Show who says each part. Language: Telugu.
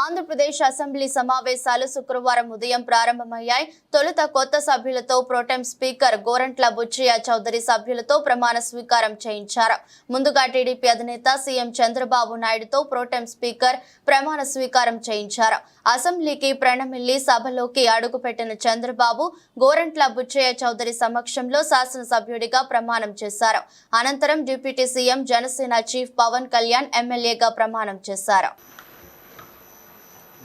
Speaker 1: ఆంధ్రప్రదేశ్ అసెంబ్లీ సమావేశాలు శుక్రవారం ఉదయం ప్రారంభమయ్యాయి. తొలుత కొత్త సభ్యులతో pro tem speaker Gorantla Butchaiah Chowdary సభ్యులతో ప్రమాణ స్వీకారం చేయించారు. ముందుగా టీడీపీ అధినేత సీఎం చంద్రబాబు నాయుడుతో ప్రోటెం స్పీకర్ ప్రమాణ స్వీకారం చేయించారు. అసెంబ్లీకి ప్రణమిల్లి సభలోకి అడుగుపెట్టిన చంద్రబాబు గోరంట్ల బుచ్చయ్య చౌదరి సమక్షంలో శాసనసభ్యుడిగా ప్రమాణం చేశారు. అనంతరం deputy CM Janasena chief Pawan Kalyan ఎమ్మెల్యేగా ప్రమాణం చేశారు.